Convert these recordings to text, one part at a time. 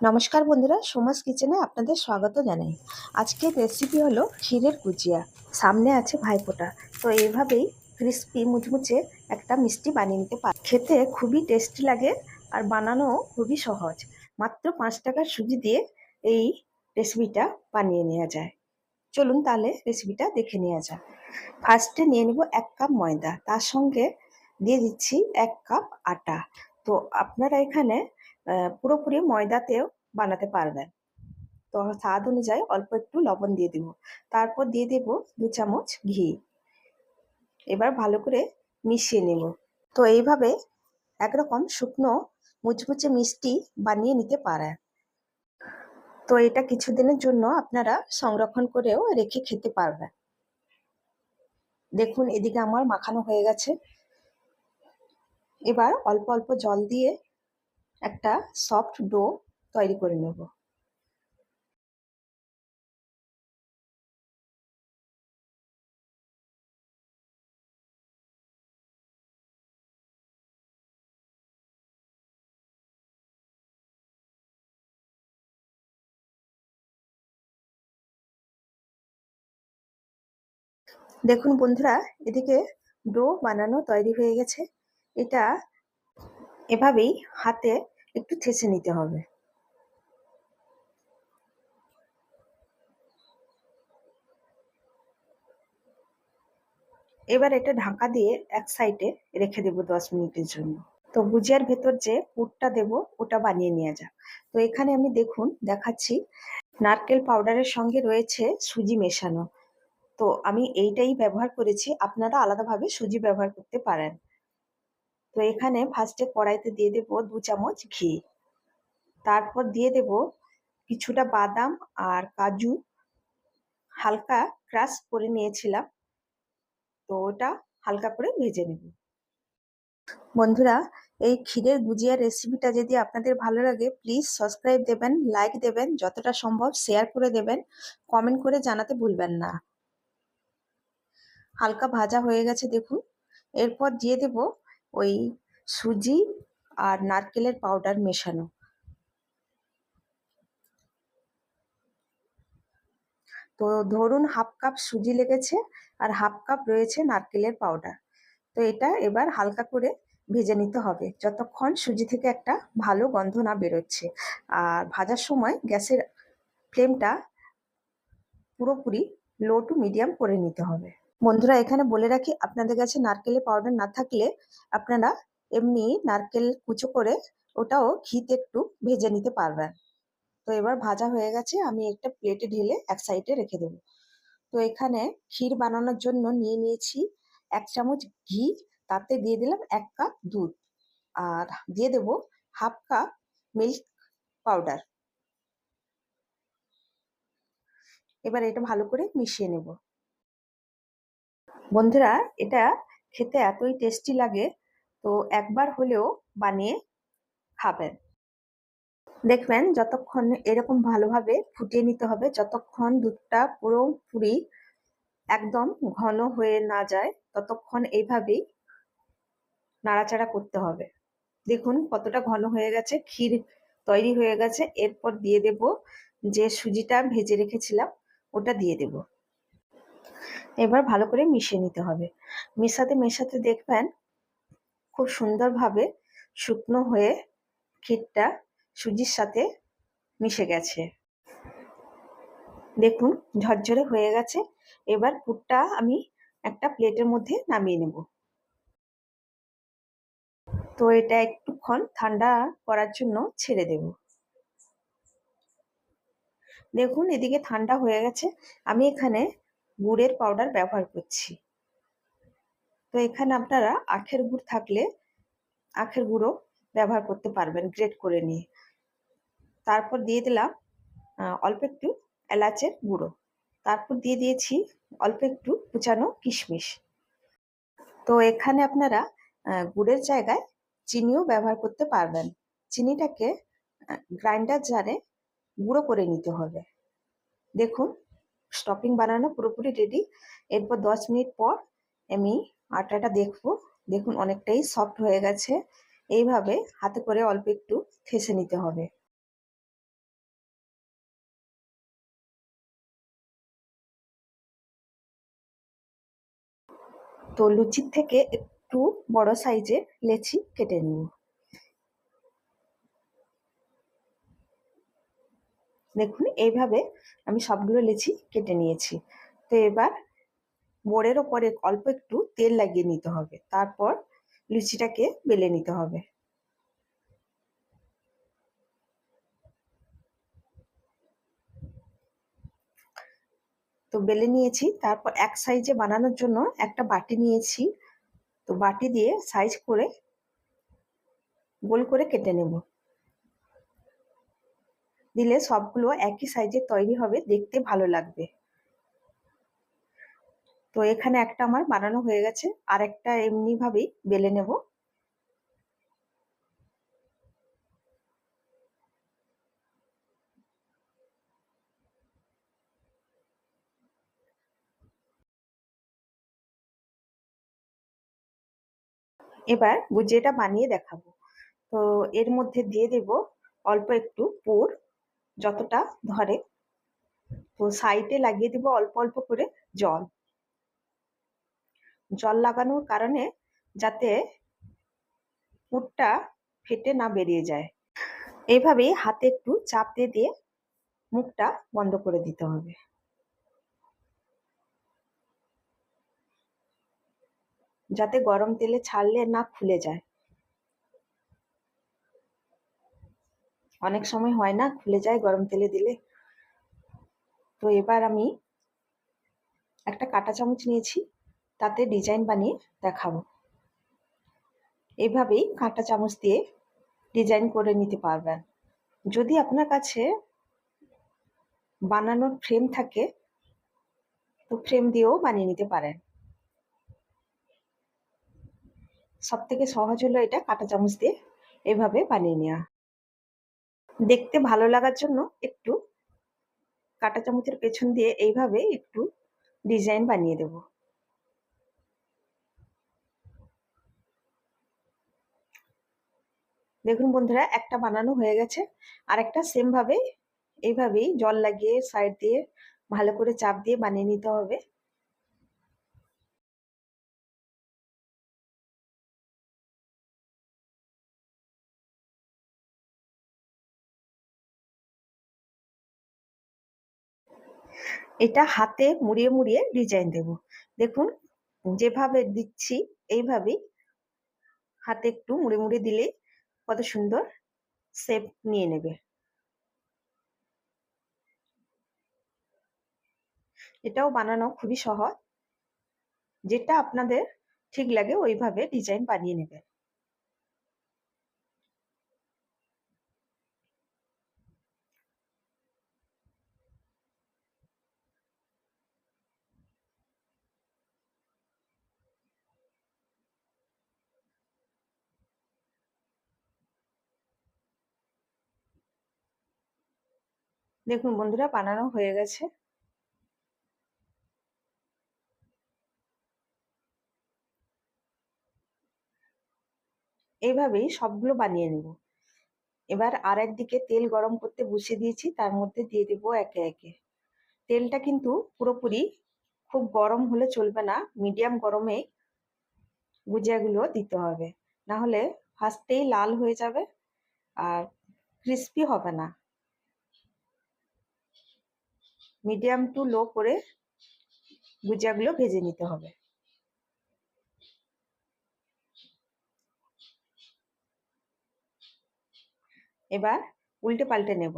নমস্কার বন্ধুরা, সোমাস কিচেনে আপনাদের স্বাগত জানাই। আজকের রেসিপি হলো ক্ষীরের কুচিয়া। সামনে আছে ভাইফোঁটা। তো এইভাবেই ক্রিস্পি মুচমুচে একটা মিষ্টি বানিয়ে নিতে পারে খেতে খুবই টেস্টি লাগে আর বানানো খুবই সহজ। মাত্র পাঁচ টাকার সুজি দিয়ে এই রেসিপিটা বানিয়ে নেওয়া যায়। চলুন তাহলে রেসিপিটা দেখে নেওয়া যাক। ফার্স্টে নিয়ে নেব এক কাপ ময়দা। তার সঙ্গে দিয়ে দিচ্ছি এক কাপ আটা। তো আপনারা এখানে পুরোপুরি ময়দাতেও বানাতে পারবেন। তো স্বাদ অনুযায়ী অল্প একটু লবণ দিয়ে দিব। তারপর দিয়ে দেব দু চামচ ঘি। এবার ভালো করে মিশিয়ে নেব। তো এইভাবে একরকম শুকনো, মুচমুচে মিষ্টি বানিয়ে নিতে পারেন। তো এটা কিছুদিনের জন্য আপনারা সংরক্ষণ করেও রেখে খেতে পারবেন। দেখুন, এদিকে আমার মাখানো হয়ে গেছে। এবার অল্প অল্প জল দিয়ে একটা সফট ডো তৈরি করে নেব। দেখুন বন্ধুরা, এদিকে ডো বানানো তৈরি হয়ে গেছে। এটা এভাবেই হাতে একটু ঠেসে নিতে হবে। এবার এটা ঢাকা দিয়ে এক সাইডে রেখে দেবো দশ মিনিটের জন্য। তো ভুজিয়ার ভেতর যে পুরটা দেব, ওটা বানিয়ে নিয়ে যাক। তো এখানে আমি দেখুন, দেখাচ্ছি নারকেল পাউডারের সঙ্গে রয়েছে সুজি মেশানো। তো আমি এইটাই ব্যবহার করেছি। আপনারা আলাদাভাবে সুজি ব্যবহার করতে পারেন। তো এখানে ফার্স্টে কড়াইতে দিয়ে দেব দু চামচ ঘি। তারপর দিয়ে দেব কিছুটা বাদাম আর কাজু। হালকা ক্রাশ করে নিয়েছিলাম। তো ওটা হালকা করে ভেজে নেব। বন্ধুরা, এই ক্ষীরের গুজিয়া রেসিপিটা যদি আপনাদের ভালো লাগে প্লিজ সাবস্ক্রাইব দেবেন লাইক দেবেন, যতটা সম্ভব শেয়ার করে দেবেন কমেন্ট করে জানাতে ভুলবেন না। হালকা ভাজা হয়ে গেছে, দেখুন। এরপর দিয়ে দেব ওই সুজি আর নারকেলের পাউডার মেশানো। তো ধরুন হাফ কাপ সুজি লেগেছে আর হাফ কাপ রয়েছে নারকেলের পাউডার তো এটা এবার হালকা করে ভেজে নিতে হবে, যতক্ষণ সুজি থেকে একটা ভালো গন্ধ না বেরোচ্ছে। আর ভাজার সময় গ্যাসের ফ্লেমটা পুরোপুরি লো টু মিডিয়াম করে নিতে হবে। বন্ধুরা, এখানে বলে রাখি, আপনাদের কাছে নারকেলের পাউডার না থাকলে আপনারা এমনি নারকেল কুচো করে ওটাও ঘিতে একটু ভেজে নিতে পারবেন। তো এবার ভাজা হয়ে গেছে, আমি একটা প্লেটে ঢেলে এক সাইডে রেখে দেবো। তো এখানে ক্ষীর বানানোর জন্য নিয়ে নিয়েছি এক চামচ ঘি, তাতে দিয়ে দিলাম এক কাপ দুধ। আর দিয়ে দেব হাফ কাপ মিল্ক পাউডার এবার এটা ভালো করে মিশিয়ে নেব। বন্ধুরা, এটা খেতে এতই টেস্টি লাগে, তো একবার হলেও বানিয়ে খাবেন। দেখবেন যতক্ষণ এরকম ভালোভাবে ফুটিয়ে নিতে হবে, যতক্ষণ দুধটা পুরোপুরি একদম ঘন হয়ে না যায়, ততক্ষণ এইভাবেই নাড়াচাড়া করতে হবে। দেখুন কতটা ঘন হয়ে গেছে, ক্ষীর তৈরি হয়ে গেছে। এরপর দিয়ে দেব যে সুজিটা ভেজে রেখেছিলাম, ওটা দিয়ে দেব। এবার ভালো করে মিশিয়ে নিতে হবে। মেশাতে মেশাতে দেখবেন খুব সুন্দরভাবে শুকনো হয়ে ক্ষীরটা সুজির সাথে মিশে গেছে। দেখুন ঝরঝরে হয়ে গেছে। এবার পুরটা আমি একটা প্লেটের মধ্যে নামিয়ে নেব। তো এটা একটুক্ষণ ঠান্ডা করার জন্য ছেড়ে দেব। দেখুন এদিকে ঠান্ডা হয়ে গেছে। আমি এখানে গুড়ের পাউডার ব্যবহার করছি। তো এখানে আপনারা আখের গুড় থাকলে আখের গুঁড়ো ব্যবহার করতে পারবেন গ্রেট করে নিয়ে। তারপর দিয়ে দিলাম অল্প একটু এলাচের গুঁড়ো। তারপর দিয়ে দিয়েছি অল্প একটু কুচানো কিশমিশ। তো এখানে আপনারা গুড়ের জায়গায় চিনিও ব্যবহার করতে পারবেন। চিনিটাকে গ্রাইন্ডার জারে গুঁড়ো করে নিতে হবে। দেখুন স্টপিং বানানো পুরোপুরি রেডি এরপর দশ মিনিট পর আমি আটাটা দেখব। দেখুন অনেকটাই সফট হয়ে গেছে। এইভাবে হাতে করে অল্প একটু ঠেসে নিতে হবে। তো লুচির থেকে একটু বড় সাইজে লেচি কেটে নিই দেখুন, এইভাবে আমি সবগুলো লেচি কেটে নিয়েছি। তো এবার বোর্ডের ওপরে অল্প একটু তেল লাগিয়ে নিতে হবে। তারপর লুচিটাকে বেলে নিতে হবে। তো বেলে নিয়েছি। তারপর এক সাইজে বানানোর জন্য একটা বাটি নিয়েছি। তো বাটি দিয়ে সাইজ করে গোল করে কেটে নেব। দিলে সবগুলো একই সাইজে তৈরি হবে, দেখতে ভালো লাগবে। তো এখানে একটা আমার বানানো হয়ে গেছে, আর একটা এমনিভাবেই বেলে নেব। এবার গুজিয়াটা বানিয়ে দেখাবো। তো এর মধ্যে দিয়ে দেব অল্প একটু পুর যতটা ধরে, তো সাইডে লাগিয়ে দিব অল্প অল্প করে জল। জল লাগানোর কারণে যাতে পুরটা ফেটে না বেরিয়ে যায়। এইভাবেই হাতে একটু চাপ দিয়ে দিয়ে মুখটা বন্ধ করে দিতে হবে। যাতে গরম তেলে ছাড়লে না খুলে যায়। অনেক সময় হয় না, খুলে যায় গরম তেলে দিলে। তো এবার আমি একটা কাটা চামচ নিয়েছি, তাতে ডিজাইন বানিয়ে দেখাবো। এভাবেই কাঁটা চামচ দিয়ে ডিজাইন করে নিতে পারবেন। যদি আপনার কাছে বানানোর ফ্রেম থাকে, তো ফ্রেম দিয়েও বানিয়ে নিতে পারেন। সব থেকে সহজ হলো এটা কাঁটা চামচ দিয়ে এভাবে বানিয়ে নেওয়া। দেখতে ভালো লাগার জন্য একটু কাঁটা চামচের পেছন দিয়ে এইভাবে একটু ডিজাইন বানিয়ে দেব। দেখুন বন্ধুরা, একটা বানানো হয়ে গেছে। আর একটা সেম ভাবে এইভাবেই জল লাগিয়ে সাইড দিয়ে ভালো করে চাপ দিয়ে বানিয়ে নিতে হবে। এটা হাতে মুড়িয়ে মুড়িয়ে ডিজাইন দেব। দেখুন, যেভাবে দিচ্ছি, এইভাবেই হাতে একটু মুড়ে মুড়ে দিলে কত সুন্দর শেপ নিয়ে নেবে। এটাও বানানো খুবই সহজ। যেটা আপনাদের ঠিক লাগে, ওইভাবে ডিজাইন বানিয়ে নেবে দেখুন বন্ধুরা, বানানো হয়ে গেছে। এইভাবেই সবগুলো বানিয়ে নেব। এবার আর একদিকে তেল গরম করতে বসিয়ে দিয়েছি, তার মধ্যে দিয়ে দেবো একে একে। তেলটা কিন্তু পুরোপুরি খুব গরম হলে চলবে না, মিডিয়াম গরমে গুজিয়াগুলো দিতে হবে। না হলে ফার্স্টেই লাল হয়ে যাবে আর ক্রিস্পি হবে না। মিডিয়াম টু লো করে গুজিয়াগুলো ভেজে নিতে হবে। এবার উল্টে পাল্টে নেব।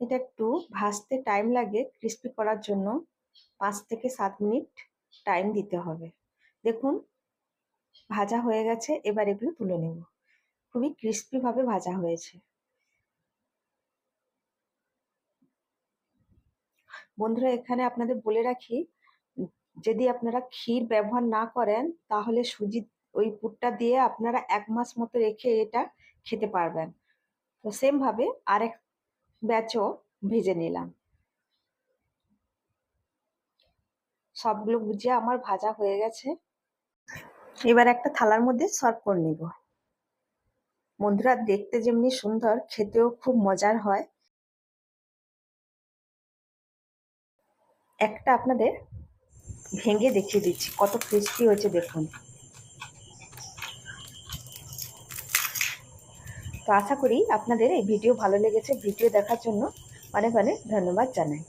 এটা একটু ভাজতে টাইম লাগে ক্রিস্পি করার জন্য পাঁচ থেকে সাত মিনিট টাইম দিতে হবে। দেখুন ভাজা হয়ে গেছে, এবার এগুলো তুলে নেব। খুবই ক্রিস্পিভাবে ভাজা হয়েছে। বন্ধুরা, এখানে আপনাদের বলে রাখি, যদি আপনারা ক্ষীর ব্যবহার না করেন, তাহলে সুজি ওই পুরটা দিয়ে আপনারা এক মাস মতো রেখে এটা খেতে পারবেন। তো সেমভাবে আরেক ব্যাচও ভেজে নিলাম। সবগুলো গুজিয়া আমার ভাজা হয়ে গেছে। এবার একটা থালার মধ্যে সার্ভ করে নিব। বন্ধুরা, দেখতে যেমনি সুন্দর, খেতেও খুব মজার হয়। একটা আপনাদের ভেঙে দেখিয়ে দিচ্ছি, কত ক্রিস্পি হয়েছে দেখুন। তো আশা করি আপনাদের এই ভিডিও ভালো লেগেছে। ভিডিও দেখার জন্য অনেক অনেক ধন্যবাদ জানাই।